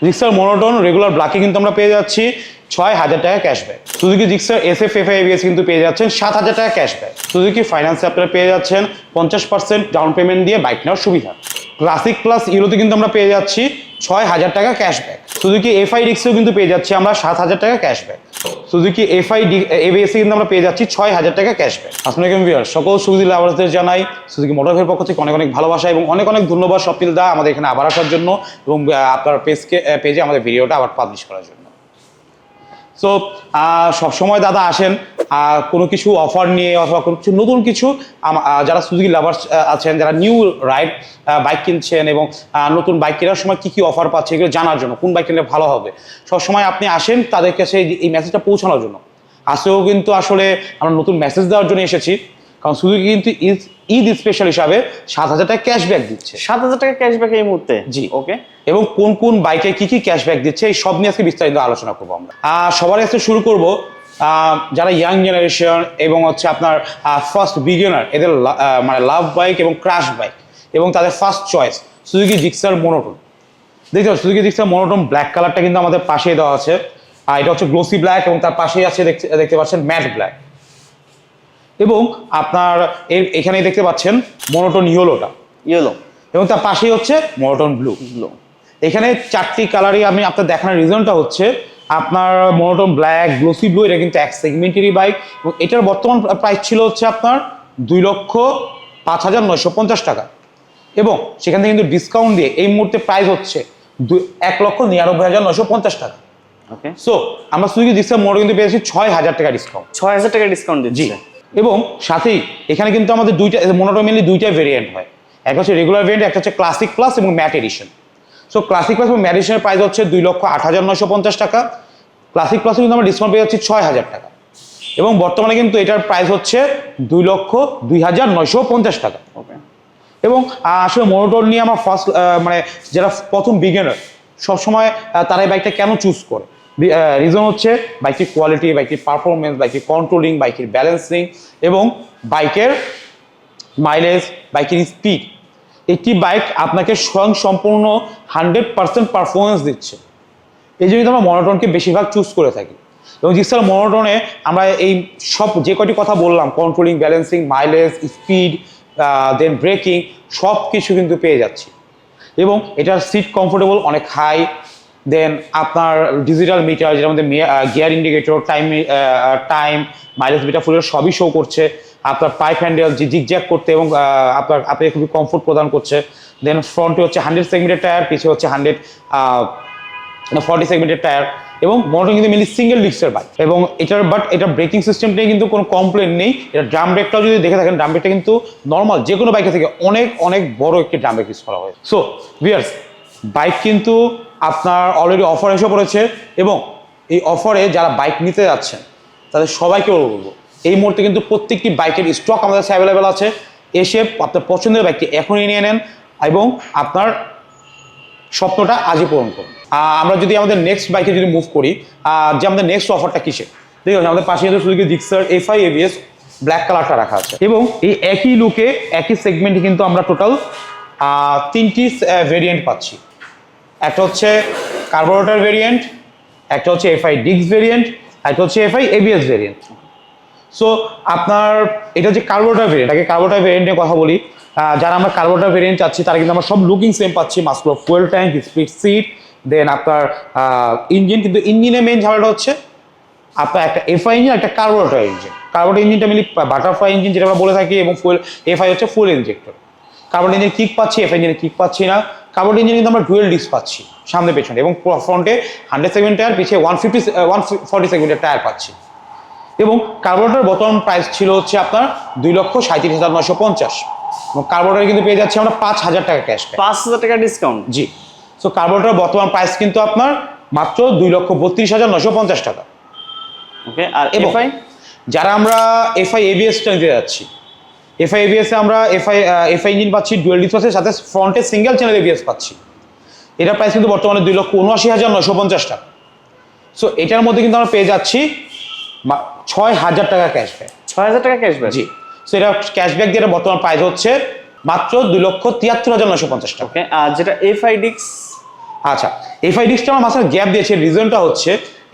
Gixxer monotone regular ব্ল্যাকে কিন্তু আমরা পেয়ে যাচ্ছি ছয় হাজার টাকা cashback Suzuki Gixxer S F F ABS কিন্তু পেয়ে যাচ্ছেন সাত হাজার টাকা ক্যাশব্যাক সুজুকি ফাইন্যান্সে আপনারা পেয়ে যাচ্ছেন পঞ্চাশ পার্সেন্ট ডাউন পেমেন্ট দিয়ে বাইক নেওয়ার সুবিধা। ক্লাসিক প্লাস ইউরোতে কিন্তু আমরা পেয়ে যাচ্ছি ছয় হাজার টাকা ক্যাশব্যাক সুজুকি এফআই রিক্সেও কিন্তু পেয়ে যাচ্ছি আমরা সাত হাজার টাকা ক্যাশব্যাক সুজুকি এফআই এবিএসে কিন্তু আমরা পেয়ে যাচ্ছি ছয় হাজার টাকা ক্যাশব্যাক আসসালামু ভিউয়ার সকল সুজুকি লাভার্সদের জানাই সুজুকি মোটরভের পক্ষ থেকে অনেক অনেক ভালোবাসা এবং অনেক অনেক ধন্যবাদ স্বপ্নিল দা আমাদের এখানে আবার আসার জন্য এবং আপনার পেজকে পেজে আমাদের ভিডিওটা আবার পাবলিশ করার জন্য। সো সময় দাদা আসেন কোনো কিছু অফার নিয়ে অথবা কোনো কিছু নতুন কিছু যারা সুজুকি লাভার্স আছেন, যারা নিউ রাইড বাইক কিনছেন এবং নতুন বাইক কেনার সময় কী কী অফার পাচ্ছে এগুলো জানার জন্য, কোন বাইক কিনলে ভালো হবে। সবসময় আপনি আসেন তাদের কাছে এই- মেসেজটা পৌঁছানোর জন্য। আজকেও কিন্তু আসলে আমরা নতুন মেসেজ দেওয়ার জন্য এসেছি। কারণ সুজুকি কিন্তু ঈদ স্পেশাল হিসাবে সাত হাজার টাকা ক্যাশব্যাক দিচ্ছে। সাত হাজার টাকা ক্যাশব্যাক এই মুহূর্তে? জি। ওকে এবং কোন কোন বাইকে কি কি ক্যাশব্যাক দিচ্ছে এই সব নিয়ে আজকে বিস্তারিত আলোচনা করব আমরা। আহ, সবার কাছে শুরু করব যারা ইয়াং জেনারেশন এবং হচ্ছে আপনার ফার্স্ট বিগিনার এদের মানে লাভ বাইক এবং ক্রাশ বাইক এবং তাদের first choice Suzuki Gixxer monotone দেখতে পাচ্ছ সুজুকি জিক্সার মনোটন ব্ল্যাক কালারটা কিন্তু আমাদের পাশেই দেওয়া আছে। আর এটা হচ্ছে গ্লোসি ব্ল্যাক এবং তার পাশেই আছে দেখতে দেখতে পাচ্ছেন ম্যাট ব্ল্যাক এবং আপনার এর এখানেই দেখতে পাচ্ছেন মনোটন ইয়েলোটা ইয়েলো এবং তার পাশেই হচ্ছে মনোটন ব্লু ব্লু এখানে চারটি কালারই আমি আপনার দেখানোর রিজনটা হচ্ছে আপনার মনোটন ব্ল্যাক গ্লোসি ব্লু এটা কিন্তু এক সেগমেন্টেরই বাইক এবং এটার বর্তমান প্রাইস ছিল হচ্ছে আপনার দুই লক্ষ পাঁচ হাজার নয়শো পঞ্চাশ টাকা। এবং সেখান থেকে কিন্তু ডিসকাউন্ট দিয়ে এই মুহূর্তে প্রাইস হচ্ছে দুই এক লক্ষ নিরানব্বই হাজার নয়শো পঞ্চাশ টাকা। ওকে সো আমরা সুইগি ডিসকাউন্ট মোড় কিন্তু পেয়েছি ছয় হাজার টাকা ডিসকাউন্ট ছয় হাজার টাকা ডিসকাউন্ট জি। দিচ্ছে এবং সাথেই এখানে কিন্তু আমাদের দুইটা মনোটন মেনলি দুইটা ভেরিয়েন্ট হয়। একটা হচ্ছে রেগুলার ভেরিয়েন্ট একটা হচ্ছে ক্লাসিক প্লাস এবং matte edition so classic plus এবং ম্যাট এডিশনের প্রাইস হচ্ছে দুই লক্ষ আট হাজার নয়শো পঞ্চাশ টাকা। ক্লাসিক প্লাসে কিন্তু আমরা ডিসকাউন্ট পেয়ে যাচ্ছি ছয় হাজার টাকা। এবং বর্তমানে কিন্তু এটার প্রাইস হচ্ছে দুই লক্ষ দুই হাজার নয়শো পঞ্চাশ টাকা। এবং আসলে মোটর নিয়ে আমার ফার্স্ট মানে যারা প্রথম বিগিনার সবসময় তারা এই বাইকটা কেন চুজ করে? রিজন হচ্ছে বাইকের কোয়ালিটি বাইকের পারফরমেন্স বাইকের কন্ট্রোলিং বাইকের ব্যালেন্সিং এবং বাইকের মাইলেজ বাইকের স্পিড একটি বাইক আপনাকে স্বয়ং সম্পূর্ণ হান্ড্রেড পার্সেন্ট পারফরমেন্স দিচ্ছে। এই জন্যই তো আমরা মনোটনকে বেশিরভাগ চুজ করে থাকি। এবং জিক্সার মনোটনে আমরা এই সব যে কয়টি কথা বললাম controlling balancing mileage speed then braking সব কিছু কিন্তু পেয়ে যাচ্ছি। এবং এটার সিট কমফোর্টেবল অনেক হাই দেন আপনার ডিজিটাল মিটার যেটার মধ্যে gear indicator time time mileage meter ফুলের সবই শো করছে। আপনার পাইপ হ্যান্ডেল যে জিগজ্যাগ করতে এবং আপনার, আপনাকে খুবই কমফোর্ট প্রদান করছে। দেন ফ্রন্টে হচ্ছে হান্ড্রেড সেগমেন্টের টায়ার পিছিয়ে হচ্ছে হান্ড্রেড ফর্টি সেগমেন্টের টায়ার এবং মোটর কিন্তু মেনলি সিঙ্গেল ডিস্কের বাইক এবং এটার বাট এটা ব্রেকিং সিস্টেমটাই কিন্তু কোনো কমপ্লেন নেই। এটা ড্রাম ব্রেকটাও যদি দেখে থাকেন ড্রাম ব্রেকটা কিন্তু নর্মাল যে কোনো বাইকের থেকে অনেক অনেক বড় একটি ড্রাম ব্রেক ইউজ করা হয়। সো ভিয়ার্স বাইক কিন্তু আপনার অলরেডি অফার এসে পড়েছে এবং এই অফারে যারা বাইক নিতে যাচ্ছেন, তাদের সবাইকে বলব এই মুহূর্তে কিন্তু প্রত্যেকটি বাইকের স্টক আমাদের কাছে অ্যাভেলেবেল আছে। এসে আপনার পছন্দের বাইকটি এখনই নিয়ে নেন এবং আপনার স্বপ্নটা আজই পূরণ করুন। আমরা যদি আমাদের নেক্সট বাইকে যদি মুভ করি যে আমাদের নেক্সট অফারটা কিসে আছে, আমাদের পাশে কিন্তু শুধু জিক্সার এফআই এভিএস ব্ল্যাক কালারটা রাখা আছে। এবং এই একই লুকে একই সেগমেন্টে কিন্তু আমরা টোটাল তিনটি ভেরিয়েন্ট পাচ্ছি। একটা হচ্ছে কার্বোরেটর ভেরিয়েন্ট একটা হচ্ছে এফআই ডিক্স ভেরিয়েন্ট একটা হচ্ছে এফআই এবিএস ভেরিয়েন্ট সো আপনার, এটা হচ্ছে কার্বোটার ভেরিয়েন্ট আগে কার্বোটার ভেরিয়েন্টের কথা বলি। যারা আমরা কার্বোটার ভেরিয়েন্ট চাচ্ছি, তারা কিন্তু আমরা সব লুকিং সেম পাচ্ছি। Muscular fuel tank speed seat then আপনার ইঞ্জিন কিন্তু ইঞ্জিনের মেন ঝামেলাটা হচ্ছে আপনার একটা এফআই ইঞ্জিন একটা কার্বোরেটর ইঞ্জিন কার্বোরেটর ইঞ্জিনটা মিলি বাটারফ্লাই ইঞ্জিন যেটা আমরা বলে থাকি, এবং ফুয়েল এফআই হচ্ছে fuel injector carbon engine kick পাচ্ছি এফআই ইঞ্জিনে কিক পাচ্ছি না। কার্বন ইঞ্জিন কিন্তু আমরা ডুয়েল ডিস্ক পাচ্ছি সামনে পেছনে এবং ফ্রন্টে হান্ড্রেড সেগমেন্ট টায়ার পিছিয়ে ওয়ান ফিফটি ওয়ান ফর্টি সেগমেন্টের টায়ার পাচ্ছি। এবং কার্বোরেটর বর্তমান প্রাইস ছিল হচ্ছে আপনার দুই লক্ষ সাঁত্রিশ হাজার নশো পঞ্চাশ। এবং কার্বোরেটর কিন্তু পেয়ে যাচ্ছি আমরা পাঁচ হাজার টাকা ক্যাশ পাঁচ হাজার টাকা ডিসকাউন্ট জি। সো কার্বোরেটর বর্তমান প্রাইস কিন্তু আপনার মাত্র দুই লক্ষ বত্রিশ হাজার নশো পঞ্চাশ টাকা। ওকে আর এফআই যারা আমরা এফআই এবিএসটা নিতে যাচ্ছি এফআই এবিএসে আমরা এফআই এফআই ইঞ্জিন পাচ্ছি ডুয়েল ডিসপ্লের সাথে ফ্রন্টে সিঙ্গেল চ্যানেল এবিএস পাচ্ছি। এটার প্রাইস কিন্তু বর্তমানে দুই লক্ষ উনআশি হাজার নশো পঞ্চাশ টাকা। সো এটার মধ্যে কিন্তু আমরা পেয়ে যাচ্ছি ছয় হাজার টাকা ক্যাশব্যাক ছয় হাজার টাকা ক্যাশব্যাক জি। সো এটা ক্যাশব্যাক দিয়ে এটা বর্তমান প্রাইস হচ্ছে মাত্র দুই লক্ষ তিয়াত্তর হাজার নশো পঞ্চাশ টাকা। ওকে আর যেটা এফআই ডিক্স আচ্ছা এফআই ডিস্কটা আমার মাথায় গ্যাপ দিয়েছে রিজনটা হচ্ছে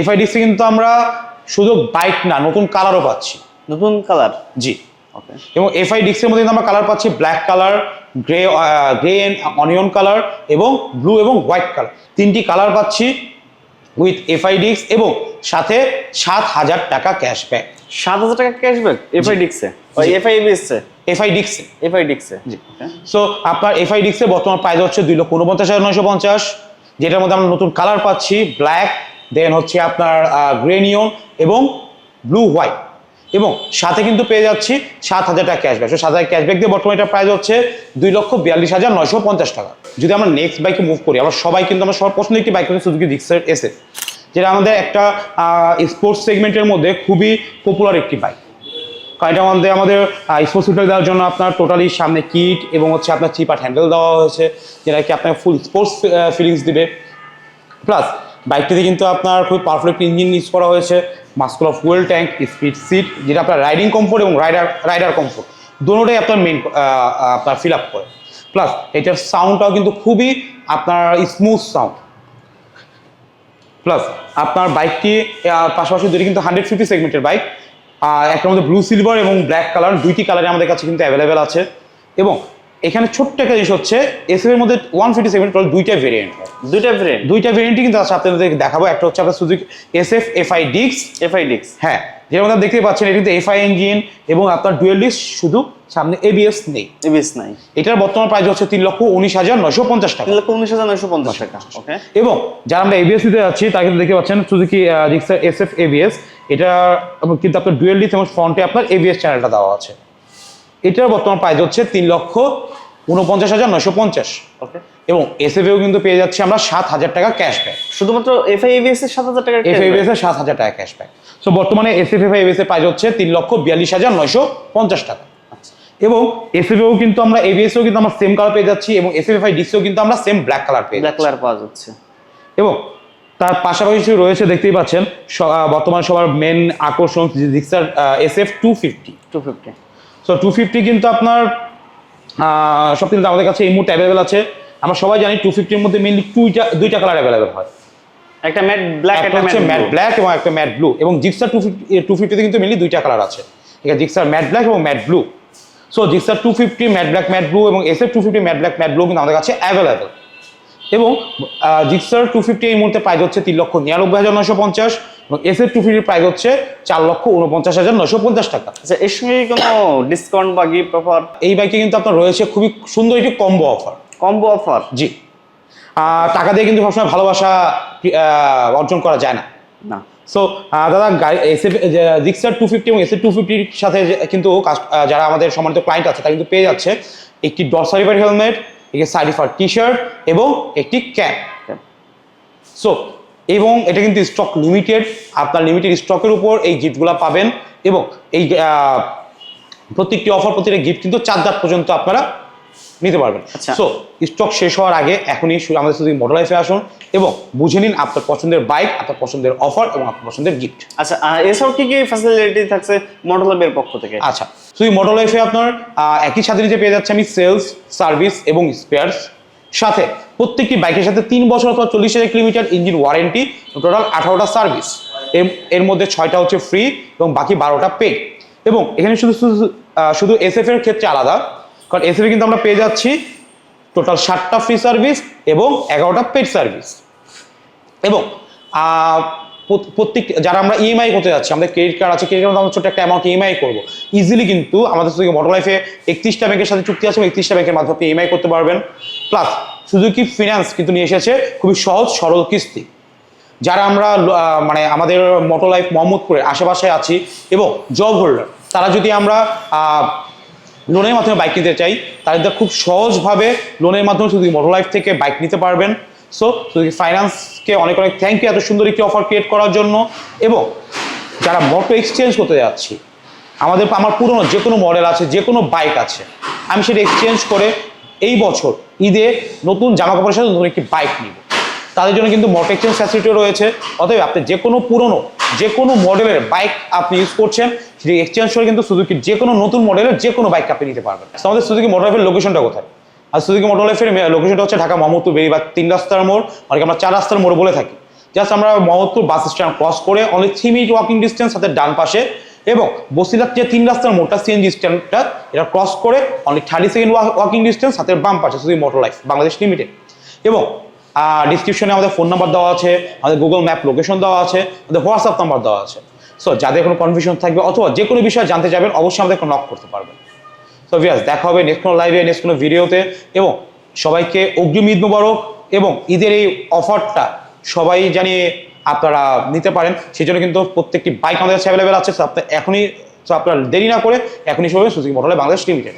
এফআই ডিস্কে কিন্তু আমরা শুধু বাইক না নতুন কালারও পাচ্ছি। নতুন কালার জি। এবং এফ এফআই ডিস্কের মধ্যে আমরা কালার পাচ্ছি black colour grey grey and onion colour এবং ব্লু এবং হোয়াইট কালার তিনটি কালার পাচ্ছি উইথ এফআই ডিস্ক এবং সাথে সাত হাজার টাকা ক্যাশব্যাক সাত হাজার টাকা ক্যাশব্যাক এফআই ডিক্সে। এফআই এবিএসে এফআই ডিস্কে এফআই ডিক্সে জি। সো আপনার এফআই ডিক্সে বর্তমান প্রাইস হচ্ছে দুই লক্ষ উনপঞ্চাশ হাজার নয়শো পঞ্চাশ। যেটার মধ্যে আমরা নতুন কালার পাচ্ছি ব্ল্যাক দেন হচ্ছে আপনার গ্রেনিয়ন এবং ব্লু হোয়াইট এবং সাথে কিন্তু পেয়ে যাচ্ছি সাত হাজার টাকা ক্যাশব্যাক সাত হাজার ক্যাশব্যাক দিয়ে বর্তমানে এটা প্রাইস হচ্ছে দুই লক্ষ বিয়াল্লিশ হাজার নয়শো পঞ্চাশ টাকা। যদি আমরা নেক্সট বাইকে মুভ করি, আমরা সবাই কিন্তু আমরা সবার পছন্দের একটি বাইক হচ্ছে সুজুকি এসে যেটা আমাদের একটা স্পোর্টস সেগমেন্টের মধ্যে খুবই পপুলার একটি বাইক কারণ এটার মধ্যে আমাদের স্পোর্টস শুটার দেওয়ার জন্য আপনার টোটালি সামনে কিট এবং হচ্ছে আপনার চিপার হ্যান্ডেল দেওয়া হয়েছে, যেটা কি আপনার ফুল স্পোর্টস ফিলিংস দিবে। প্লাস বাইকটিতে কিন্তু আপনার খুবই পারফেক্ট ইঞ্জিন ইউজ করা হয়েছে। Muscular fuel tank speed seat যেটা আপনার রাইডিং কমফোর্ট এবং রাইডার রাইডার কমফোর্ট দুটোটাই আপনার মেন আপনার ফিল আপ করে। প্লাস এটার সাউন্ডটাও কিন্তু খুবই আপনার স্মুথ সাউন্ড প্লাস আপনার বাইকটি পাশাপাশি দুটি কিন্তু হান্ড্রেড ফিফটি সেগমেন্টের বাইক একটার মধ্যে ব্লু সিলভার এবং ব্ল্যাক কালার দুইটি কালারে আমাদের কাছে কিন্তু অ্যাভেলেবেল আছে। এবং এখানে ছোট্ট একটা জিনিস হচ্ছে এসএফ এর মধ্যে ওয়ান ফিফটি সেভেন টোটাল দুইটা ভেরিয়েন্ট দুইটা ভেরিয়েন্ট দুইটা ভেরিয়েন্টই কিন্তু আজকে আপনাদের দেখাবো। একটা হচ্ছে আপনার সুজুকি এসএফ এফআই ডিক্স এফআই ডিক্স হ্যাঁ যেটা আপনারা দেখতে পাচ্ছেন এটা কিন্তু এফআই ইঞ্জিন এবং আপনার ডুয়েল ডিস্ক শুধু সামনে এবিএস নেই। এবিএস নাই। এটার বর্তমান প্রাইস হচ্ছে তিন লক্ষ উনিশ হাজার নয়শো পঞ্চাশ টাকা। তিন লক্ষ উনিশ হাজার নয়শো পঞ্চাশ টাকা ওকে এবং যারা আমরা এবিএস দিতে যাচ্ছি তা কিন্তু দেখতে পাচ্ছেন সুজুকি রিক্সার এস এফ এবিএস এটা কিন্তু আপনার ডুয়েল ডিস এবং ফ্রন্টে আপনার এবিএস চ্যানেলটা দেওয়া আছে। এটার বর্তমান প্রাইস হচ্ছে তিন লক্ষ উনপঞ্চাশ হাজার নয়শো পঞ্চাশ। এবং এস এফেও কিন্তু পেয়ে যাচ্ছি আমরা সাত হাজার টাকা ক্যাশব্যাক শুধুমাত্র এফআই এবিএস এর সাত হাজার টাকা এফ এবিএস এর সাত হাজার টাকা ক্যাশব্যাক সো বর্তমানে এস এফ এফ এবিএস এর প্রাইস হচ্ছে তিন লক্ষ বিয়াল্লিশ হাজার নয়শো পঞ্চাশ টাকা। এবং এস এফ কিন্তু আমরা এবিএসও কিন্তু আমরা সেম কালার পেয়ে যাচ্ছি এবং এস এফ এফ আই ডিসিও কিন্তু আমরা সেম ব্ল্যাক কালার পেয়ে ব্ল্যাক কালার পাওয়া যাচ্ছে। এবং তার পাশাপাশি রয়েছে দেখতেই পাচ্ছেন বর্তমান সবার মেন আকর্ষণ S F two fifty two fifty so two fifty কিন্তু আপনার সব কিন্তু আমাদের কাছে এই মুহূর্তে অ্যাভেলেবেল আছে। আমরা সবাই জানি টু ফিফটির মধ্যে মেনলি দুইটা দুইটা কালার অ্যাভেলেবেল হয়। একটা ম্যাট ব্ল্যাক একটা হচ্ছে ম্যাট ম্যাট ব্ল্যাক এবং একটা ম্যাট ব্লু এবং জিক্সার টু ফিফটি টু ফিফটিতে কিন্তু মেনলি দুইটা কালার আছে। ঠিক আছে জিক্সার ম্যাট ব্ল্যাক এবং matte blue so Gixxer two fifty matte black matte blue এবং S F two fifty matte black matte blue কিন্তু আমাদের কাছে অ্যাভেলেবেল এবং জিক্সার টু ফিফটি এই মুহূর্তে প্রাইস হচ্ছে তিন লক্ষ নিরানব্বই হাজার নশো পঞ্চাশ। এবং এস এফ টু ফিফটির প্রাইস হচ্ছে চার লক্ষ উনপঞ্চাশ হাজার নশো পঞ্চাশ টাকা। আচ্ছা এর সঙ্গে কোনো ডিসকাউন্ট বা গিফট অফার এই বাইকে কিন্তু আপনার রয়েছে খুবই সুন্দর একটি কম্বো অফার কম্বো অফার জি। টাকা দিয়ে কিন্তু সবসময় ভালোবাসা অর্জন করা যায় না। না। সো দাদা গাড়ি এসএফ জিক্সার টু ফিফটি এবং এসএফ টু ফিফটির সাথে কিন্তু যারা আমাদের সম্মানিত ক্লায়েন্ট আছে তারা কিন্তু পেয়ে যাচ্ছে একটি ডরসারিভার হেলমেট একটি সাইডিফার টি শার্ট এবং একটি ক্যাপ সো এবং এটা কিন্তু স্টক লিমিটেড আপনার লিমিটেড স্টকের উপর এই গিফটগুলো পাবেন এবং এই প্রত্যেকটি অফার প্রত্যেকটা গিফট কিন্তু চার দাঁত পর্যন্ত আপনারা নিতে পারবেন। আচ্ছা। সো স্টক শেষ হওয়ার আগে এখনই আমাদের শুধু মোটর লাইফে আসুন এবং বুঝে নিন আপনার পছন্দের বাইক আপনার পছন্দের অফার এবং আপনার পছন্দের গিফট আচ্ছা এছাড়াও কি কি ফ্যাসিলিটি থাকছে মডেলের পক্ষ থেকে? আচ্ছা শুধু মোটর লাইফে আপনার একই সাথে নিচে পেয়ে যাচ্ছে আমি সেলস সার্ভিস এবং স্পেয়ার্স সাথে প্রত্যেকটি বাইকের সাথে তিন বছর অথবা চল্লিশ হাজার কিলোমিটার ইঞ্জিন ওয়ারেন্টি টোটাল আঠারোটা সার্ভিস এর মধ্যে ছয়টা হচ্ছে ফ্রি এবং বাকি বারোটা পেড এবং এখানে শুধু শুধু এসএফ এর ক্ষেত্রে আলাদা, কারণ এসএফ কিন্তু আমরা পেয়ে যাচ্ছি টোটাল ষাটটা ফ্রি সার্ভিস এবং এগারোটা পেড সার্ভিস এবং প্রত্যেক, যারা আমরা ইএমআই করতে যাচ্ছি, আমাদের ক্রেডিট কার্ড আছে ক্রেডিট কার্ড আমরা ছোট একটা অ্যামাউন্ট ইএমআই করব। ইজিলি কিন্তু আমাদের থেকে মোটর লাইফে একত্রিশটা ব্যাংকের সাথে চুক্তি আছে এবং একত্রিশটা ব্যাংকের মাধ্যমে ইএমআই করতে পারবেন। প্লাস সুজুকি ফিনান্স কিন্তু নিয়ে এসেছে খুবই সহজ, সরল কিস্তি, যারা আমরা মানে আমাদের মোটর লাইফ মোহাম্মদপুরের আশেপাশে আছি এবং জব হোল্ডার তারা যদি আমরা লোনের মাধ্যমে বাইক নিতে চাই, তাদের খুব সহজভাবে লোনের মাধ্যমে শুধু মোটর লাইফ থেকে বাইক নিতে পারবেন। সো শুধু ফাইন্যান্সকে অনেক অনেক থ্যাংক ইউ এত সুন্দর একটি অফার ক্রিয়েট করার জন্য। এবং যারা মোটর এক্সচেঞ্জ করতে যাচ্ছি, আমাদের, আমার পুরনো যে কোনো মডেল আছে, যে কোনো বাইক আছে, আমি সেটা এক্সচেঞ্জ করে এই বছর ঈদে নতুন জামা কাপড়ের সাথে নতুন একটি বাইক নিব। তাদের জন্য কিন্তু মোটর এক্সচেঞ্জ ফ্যাসিলিটিও রয়েছে। অতএব আপনি যে কোনো পুরনো যে কোনো মডেলের বাইক আপনি ইউজ করছেন সেটি এক্সচেঞ্জ করে কিন্তু সুজুকি যে কোনো নতুন মডেলের যে কোনো বাইক আপনি নিতে পারবেন। আমাদের সুজুকি মোটর লোকেশনটা কোথায়? আর সুজুকি মোটর লোকেশনটা হচ্ছে ঢাকা মোহাম্মদপুর বেরিবাদ তিন রাস্তার মোড়, অনেকে আমরা চার রাস্তার মোড় বলে থাকি। জাস্ট আমরা মোহাম্মদপুর বাস স্ট্যান্ড ক্রস করে only three minute walking distance সাথে ডান পাশে এবং বসিলার যে তিন রাস্তার মোড়টা সিএনজি স্ট্যান্ডটা এটা ক্রস করে only thirty second walking distance সাথে বাম পাশে শুধু মোটর লাইফ বাংলাদেশ লিমিটেড এবং ডিসক্রিপশনে আমাদের ফোন নাম্বার দেওয়া আছে, আমাদের গুগল ম্যাপ লোকেশন দেওয়া আছে, আমাদের হোয়াটসঅ্যাপ নাম্বার দেওয়া আছে। সো যাদের কোনো কনফিউশন থাকবে অথবা যে কোনো বিষয়ে জানতে যাবেন অবশ্যই আমাদেরকে নক করতে পারবেন। সো ভিয়াস দেখা হবে নেক্সট কোনো লাইভে নেক্সট কোনো ভিডিওতে এবং সবাইকে অগ্রিম ঈদ মুবারক। এবং ঈদের এই অফারটা সবাই জানিয়ে আপনারা নিতে পারেন। সেই জন্য কিন্তু প্রত্যেকটি বাইক আমাদের কাছে অ্যাভেলেবেল আছে। আপনার আপনি এখনই তো আপনার দেরি না করে এখনই সবাই সুযোগ মোটরলে বাংলাদেশ লিমিটেড